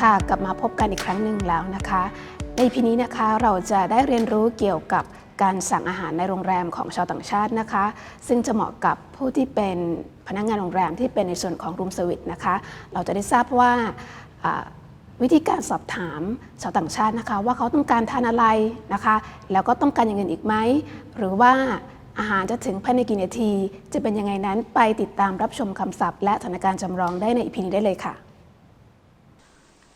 ค่ะกลับมาพบกันอีกครั้งหนึ่งแล้วนะคะ ในพีนี้นะคะเราจะได้เรียนรู้เกี่ยวกับการสั่งอาหารในโรงแรมของชาวต่างชาตินะคะ ซึ่งจะเหมาะกับผู้ที่เป็นพนักงานโรงแรมที่เป็นในส่วนของรูมเซอร์วิสนะคะ เราจะได้ทราบว่าอ่าวิธีการสอบถามชาวต่างชาตินะคะ ว่าเขาต้องการทานอะไรนะคะ แล้วก็ต้องการอย่างอื่นอีกไหมหรือว่าอาหารจะถึงภายในกี่นาที จะเป็นยังไงนั้นไปติดตามรับชมคำศัพท์ และสถานการณ์จำลองได้ในอีพีนี้ได้เลยค่ะ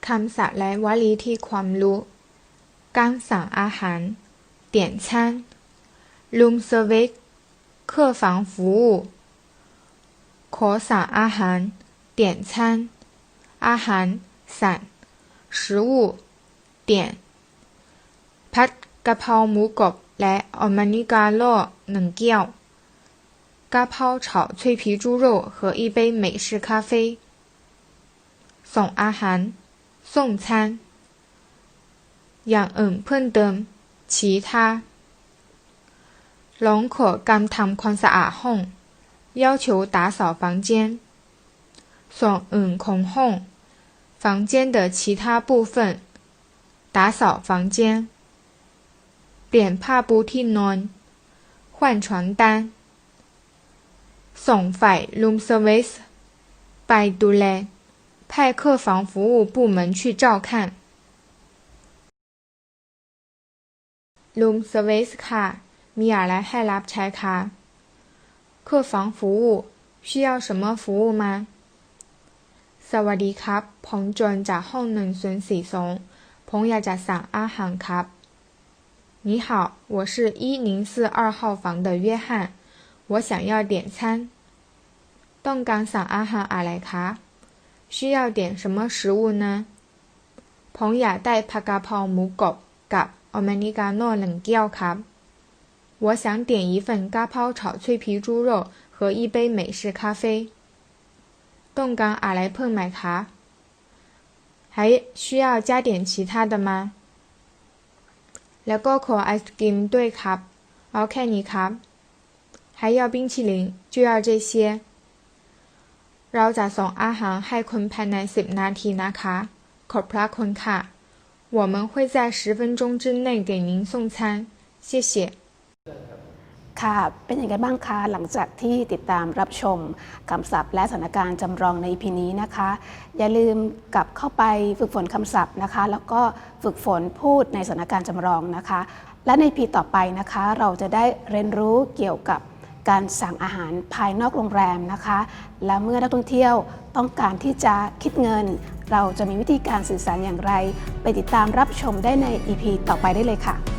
คำศัพท์และวลีที่ความรู้การสั่งอาหาร点餐 room service 客房服务ขอสั่งอาหาร点餐อาหารสั่ง食物点ผัดกะเพราหมูกรอบและอเมริกาโน่หนึ่งแก้วกะเพรา炒脆皮猪肉和一杯美式咖啡ส่งอาหาร 送餐อย่างอื่นเพิ่มเติม其他ร้องขอการทำความสะอาดห้อง要求打扫房间ส่วนอื่นของห้อง房间的其他部分打扫房间เปลี่ยนผ้าปูที่นอน换床单ส่งฝ่าย room service ไปดูแล 派客房服务部门去照看。room service ค่ะ มีอะไรให้รับใช้คะ客房服务需要什么服务吗สวัสดีครับ ผมจนจากห้องหนึ่งศูนย์สี่สองผมอยากจะสั่งอาหารครับ你好，我是一零四二号房的约翰，我想要点餐。ต้องการสั่งอาหารอะไรคะ 需要点什么食物呢ผมอยากได้ผักกะเพราหมูกรอบกับอเมริกาโน่หนึ่งแก้วครับ我想点一份嘎抛炒脆皮猪肉和一杯美式咖啡ต้องการอะไรเพิ่มไหมคะ还需要加点其他的吗แล้วก็ขอไอศกรีมด้วยครับเอาแค่นี้ครับ还要冰淇淋就要这些 เราจะส่งอาหารให้คุณภายในสิบนาทีนะคะ ขอบพระคุณค่ะ我们会在十分钟之内给您送餐谢谢 ค่ะ เป็นยังไงบ้างคะ หลังจากที่ติดตามรับชมคำศัพท์ และสถานการณ์จำลองใน EP นี้นะคะ อย่าลืมกลับเข้าไปฝึกฝนคำศัพท์นะคะ แล้วก็ฝึกฝนพูดในสถานการณ์จำลองนะคะ และใน EP ต่อไปนะคะ เราจะได้เรียนรู้เกี่ยวกับ การสั่งอาหารภายนอกโรงแรมนะคะ และเมื่อนักท่องเที่ยวต้องการที่จะคิดเงิน เราจะมีวิธีการสื่อสารอย่างไร ไปติดตามรับชมได้ใน EP ต่อไปได้เลยค่ะ